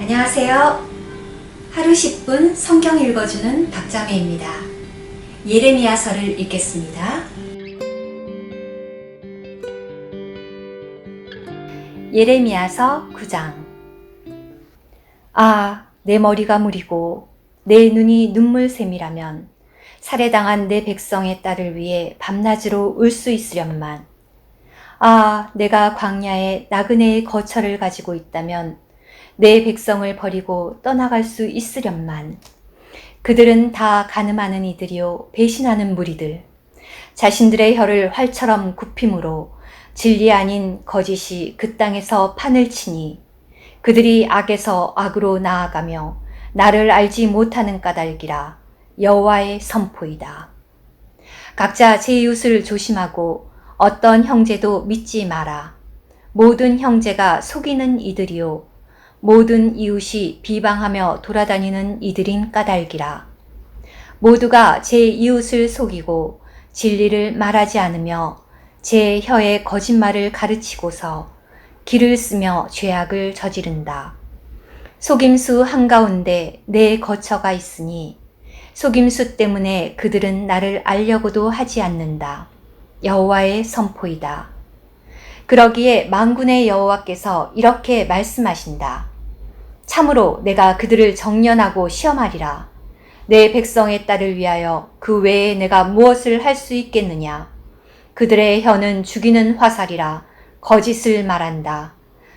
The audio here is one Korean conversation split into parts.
안녕하세요. 하루 10분 성경 읽어주는 박자매입니다. 예레미야서를 읽겠습니다. 예레미야서 9장 아, 내 머리가 무리고 내 눈이 눈물샘이라면 살해당한 내 백성의 딸을 위해 밤낮으로 울 수 있으련만 아, 내가 광야에 나그네의 거처를 가지고 있다면 내 백성을 버리고 떠나갈 수 있으련만. 그들은 다 가늠하는 이들이요, 배신하는 무리들. 자신들의 혀를 활처럼 굽힘으로 진리 아닌 거짓이 그 땅에서 판을 치니 그들이 악에서 악으로 나아가며 나를 알지 못하는 까닭이라 여호와의 선포이다. 각자 제 이웃을 조심하고 어떤 형제도 믿지 마라. 모든 형제가 속이는 이들이요. 모든 이웃이 비방하며 돌아다니는 이들인 까닭이라. 모두가 제 이웃을 속이고 진리를 말하지 않으며 제 혀에 거짓말을 가르치고서 길을 쓰며 죄악을 저지른다. 속임수 한가운데 내 거처가 있으니 속임수 때문에 그들은 나를 알려고도 하지 않는다. 여호와의 선포이다. 그러기에 만군의 여호와께서 이렇게 말씀하신다. 참으로 내가 그들을 정련하고 시험하리라. 내 백성의 딸을 위하여 그 외에 내가 무엇을 할 수 있겠느냐. 그들의 혀는 죽이는 화살이라 거짓을 말한다.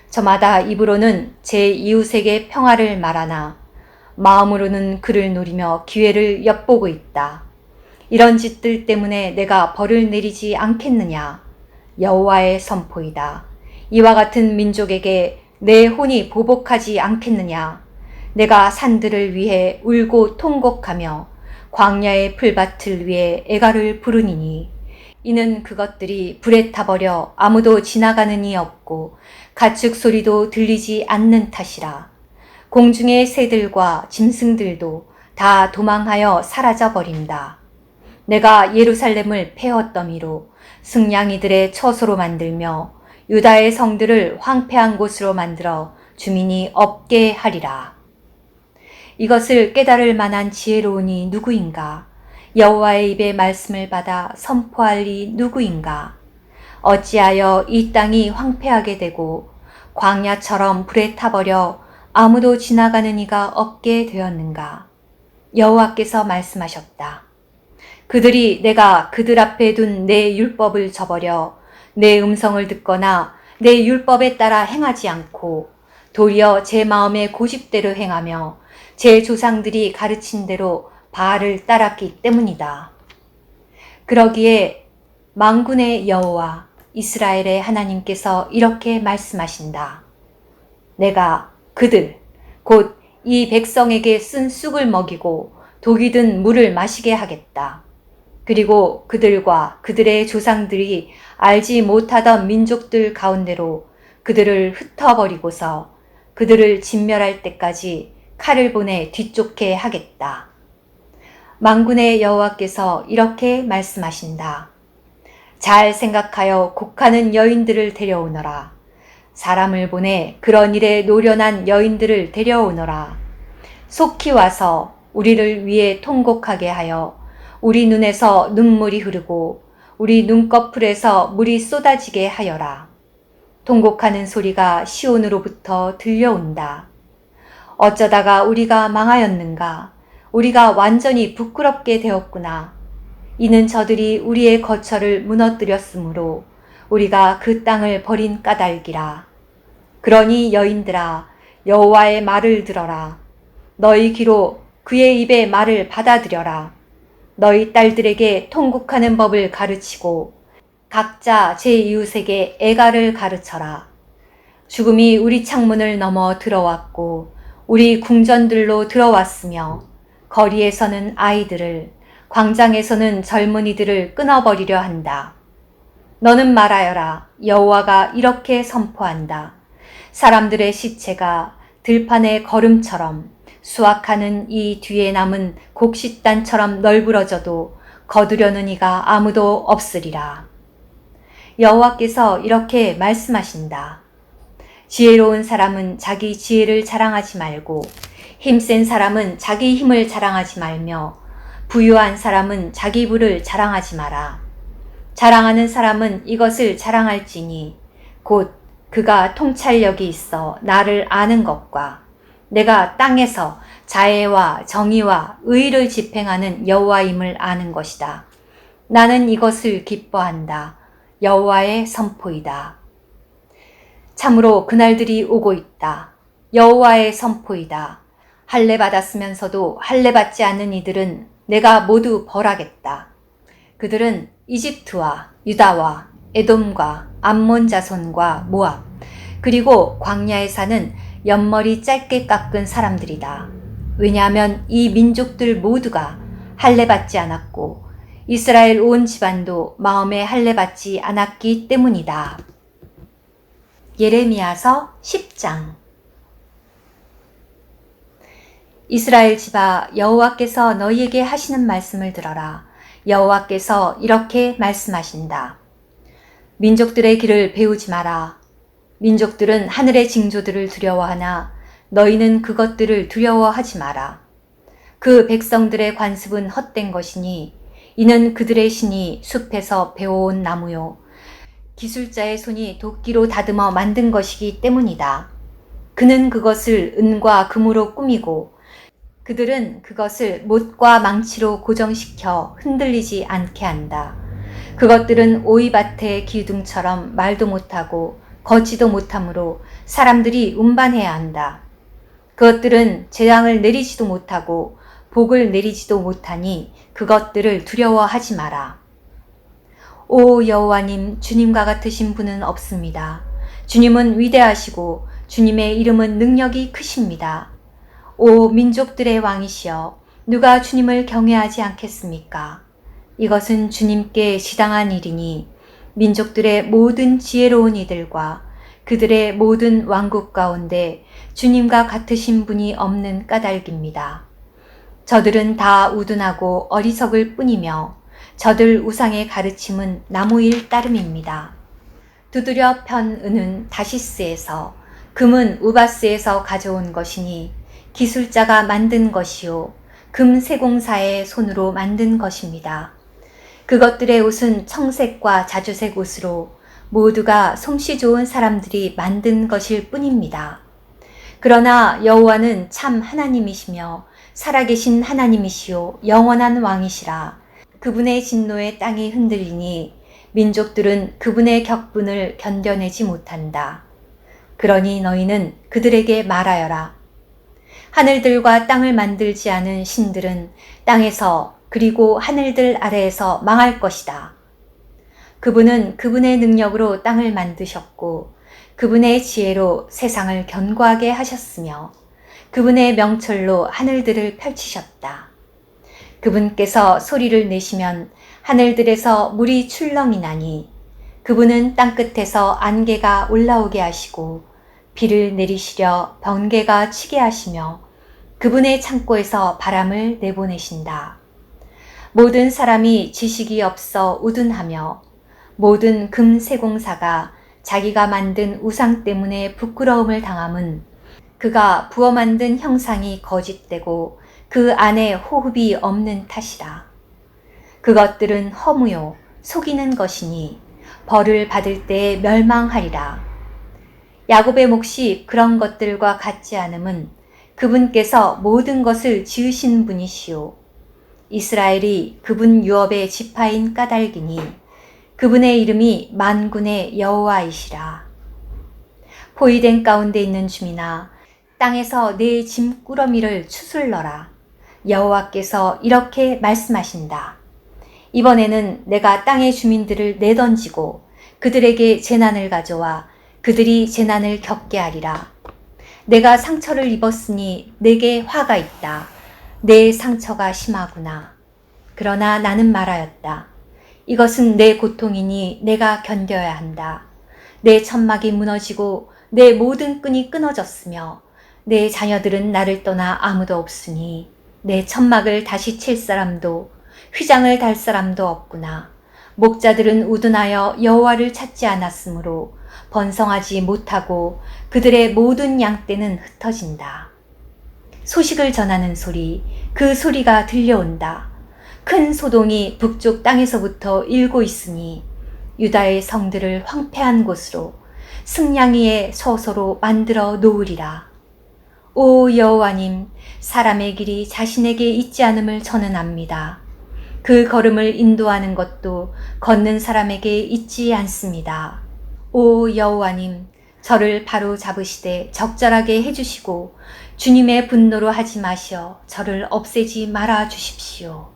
저마다 입으로는 제 이웃에게 평화를 말하나 마음으로는 그를 노리며 기회를 엿보고 있다. 이런 짓들 때문에 내가 벌을 내리지 않겠느냐? 여호와의 선포이다. 이와 같은 민족에게 내 혼이 보복하지 않겠느냐? 내가 산들을 위해 울고 통곡하며 광야의 풀밭을 위해 애가를 부르니니 이는 그것들이 불에 타버려 아무도 지나가는 이 없고 가축 소리도 들리지 않는 탓이라. 공중의 새들과 짐승들도 다 도망하여 사라져 버린다. 내가 예루살렘을 폐허더미로 승냥이들의 처소로 만들며 유다의 성들을 황폐한 곳으로 만들어 주민이 없게 하리라. 이것을 깨달을 만한 지혜로운 이 누구인가? 여호와의 입의 말씀을 받아 선포할 이 누구인가? 어찌하여 이 땅이 황폐하게 되고 광야처럼 불에 타버려 아무도 지나가는 이가 없게 되었는가? 여호와께서 말씀하셨다. 그들이 내가 그들 앞에 둔 내 율법을 저버려 내 음성을 듣거나 내 율법에 따라 행하지 않고 도리어 제 마음의 고집대로 행하며 제 조상들이 가르친 대로 바알을 따랐기 때문이다. 그러기에 망군의 여호와 이스라엘의 하나님께서 이렇게 말씀하신다. 내가 그들 곧 이 백성에게 쓴 쑥을 먹이고 독이 든 물을 마시게 하겠다. 그리고 그들과 그들의 조상들이 알지 못하던 민족들 가운데로 그들을 흩어버리고서 그들을 진멸할 때까지 칼을 보내 뒤쫓게 하겠다. 망군의 여호와께서 이렇게 말씀하신다. 잘 생각하여 곡하는 여인들을 데려오너라. 사람을 보내 그런 일에 노련한 여인들을 데려오너라. 속히 와서 우리를 위해 통곡하게 하여 우리 눈에서 눈물이 흐르고 우리 눈꺼풀에서 물이 쏟아지게 하여라. 통곡하는 소리가 시온으로부터 들려온다. 어쩌다가 우리가 망하였는가? 우리가 완전히 부끄럽게 되었구나. 이는 저들이 우리의 거처를 무너뜨렸으므로 우리가 그 땅을 버린 까닭이라. 그러니 여인들아 여호와의 말을 들어라. 너희 귀로 그의 입의 말을 받아들여라. 너희 딸들에게 통곡하는 법을 가르치고 각자 제 이웃에게 애가를 가르쳐라. 죽음이 우리 창문을 넘어 들어왔고 우리 궁전들로 들어왔으며 거리에서는 아이들을 광장에서는 젊은이들을 끊어버리려 한다. 너는 말하여라. 여호와가 이렇게 선포한다. 사람들의 시체가 들판의 걸음처럼 수확하는 이 뒤에 남은 곡식단처럼 널브러져도 거두려는 이가 아무도 없으리라. 여호와께서 이렇게 말씀하신다. 지혜로운 사람은 자기 지혜를 자랑하지 말고 힘센 사람은 자기 힘을 자랑하지 말며 부유한 사람은 자기 부를 자랑하지 마라. 자랑하는 사람은 이것을 자랑할지니 곧 그가 통찰력이 있어 나를 아는 것과 내가 땅에서 자애와 정의와 의를 집행하는 여호와임을 아는 것이다. 나는 이것을 기뻐한다. 여호와의 선포이다. 참으로 그날들이 오고 있다. 여호와의 선포이다. 할례 받았으면서도 할례 받지 않는 이들은 내가 모두 벌하겠다. 그들은 이집트와 유다와 에돔과 암몬 자손과 모압 그리고 광야에 사는 옆머리 짧게 깎은 사람들이다. 왜냐하면 이 민족들 모두가 할례 받지 않았고 이스라엘 온 집안도 마음에 할례 받지 않았기 때문이다. 예레미야서 10장 이스라엘 집아 여호와께서 너희에게 하시는 말씀을 들어라. 여호와께서 이렇게 말씀하신다. 민족들의 길을 배우지 마라. 민족들은 하늘의 징조들을 두려워하나 너희는 그것들을 두려워하지 마라. 그 백성들의 관습은 헛된 것이니 이는 그들의 신이 숲에서 배워온 나무요. 기술자의 손이 도끼로 다듬어 만든 것이기 때문이다. 그는 그것을 은과 금으로 꾸미고 그들은 그것을 못과 망치로 고정시켜 흔들리지 않게 한다. 그것들은 오이밭의 기둥처럼 말도 못하고 걷지도 못하므로 사람들이 운반해야 한다. 그것들은 재앙을 내리지도 못하고 복을 내리지도 못하니 그것들을 두려워하지 마라. 오 여호와님 주님과 같으신 분은 없습니다. 주님은 위대하시고 주님의 이름은 능력이 크십니다. 오 민족들의 왕이시여 누가 주님을 경외하지 않겠습니까? 이것은 주님께 시당한 일이니 민족들의 모든 지혜로운 이들과 그들의 모든 왕국 가운데 주님과 같으신 분이 없는 까닭입니다. 저들은 다 우둔하고 어리석을 뿐이며 저들 우상의 가르침은 나무일 따름입니다. 두드려 편 은은 다시스에서 금은 우바스에서 가져온 것이니 기술자가 만든 것이요 금 세공사의 손으로 만든 것입니다. 그것들의 옷은 청색과 자주색 옷으로 모두가 솜씨 좋은 사람들이 만든 것일 뿐입니다. 그러나 여호와는 참 하나님이시며 살아계신 하나님이시요 영원한 왕이시라. 그분의 진노에 땅이 흔들리니 민족들은 그분의 격분을 견뎌내지 못한다. 그러니 너희는 그들에게 말하여라. 하늘들과 땅을 만들지 않은 신들은 땅에서 그리고 하늘들 아래에서 망할 것이다. 그분은 그분의 능력으로 땅을 만드셨고 그분의 지혜로 세상을 견고하게 하셨으며 그분의 명철로 하늘들을 펼치셨다. 그분께서 소리를 내시면 하늘들에서 물이 출렁이 나니 그분은 땅끝에서 안개가 올라오게 하시고 비를 내리시려 번개가 치게 하시며 그분의 창고에서 바람을 내보내신다. 모든 사람이 지식이 없어 우둔하며 모든 금세공사가 자기가 만든 우상 때문에 부끄러움을 당함은 그가 부어 만든 형상이 거짓되고 그 안에 호흡이 없는 탓이라. 그것들은 허무요, 속이는 것이니 벌을 받을 때에 멸망하리라. 야곱의 몫이 그런 것들과 같지 않음은 그분께서 모든 것을 지으신 분이시오. 이스라엘이 그분 유업의 지파인 까닭이니 그분의 이름이 만군의 여호와이시라. 포위된 가운데 있는 주민아 땅에서 내 짐꾸러미를 추슬러라. 여호와께서 이렇게 말씀하신다. 이번에는 내가 땅의 주민들을 내던지고 그들에게 재난을 가져와 그들이 재난을 겪게 하리라. 내가 상처를 입었으니 내게 화가 있다. 내 상처가 심하구나. 그러나 나는 말하였다. 이것은 내 고통이니 내가 견뎌야 한다. 내 천막이 무너지고 내 모든 끈이 끊어졌으며 내 자녀들은 나를 떠나 아무도 없으니 내 천막을 다시 칠 사람도 휘장을 달 사람도 없구나. 목자들은 우둔하여 여호와를 찾지 않았으므로 번성하지 못하고 그들의 모든 양떼는 흩어진다. 소식을 전하는 소리, 그 소리가 들려온다. 큰 소동이 북쪽 땅에서부터 일고 있으니 유다의 성들을 황폐한 곳으로 승냥이의 서소로 만들어 놓으리라. 오 여호와님, 사람의 길이 자신에게 있지 않음을 저는 압니다. 그 걸음을 인도하는 것도 걷는 사람에게 있지 않습니다. 오 여호와님, 저를 바로 잡으시되 적절하게 해주시고 주님의 분노로 하지 마시어 저를 없애지 말아 주십시오.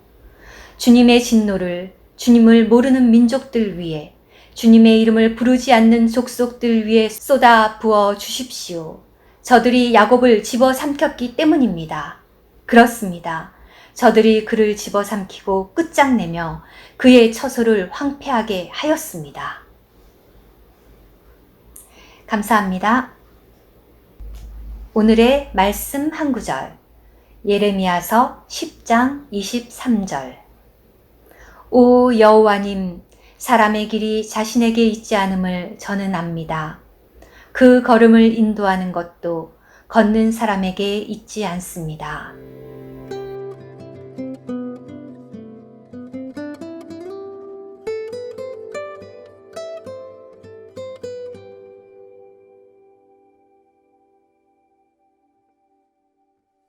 주님의 진노를 주님을 모르는 민족들 위에 주님의 이름을 부르지 않는 족속들 위에 쏟아 부어 주십시오. 저들이 야곱을 집어 삼켰기 때문입니다. 그렇습니다. 저들이 그를 집어 삼키고 끝장내며 그의 처소를 황폐하게 하였습니다. 감사합니다. 오늘의 말씀 한 구절. 예레미야서 10장 23절. 오 여호와님, 사람의 길이 자신에게 있지 않음을 저는 압니다. 그 걸음을 인도하는 것도 걷는 사람에게 있지 않습니다.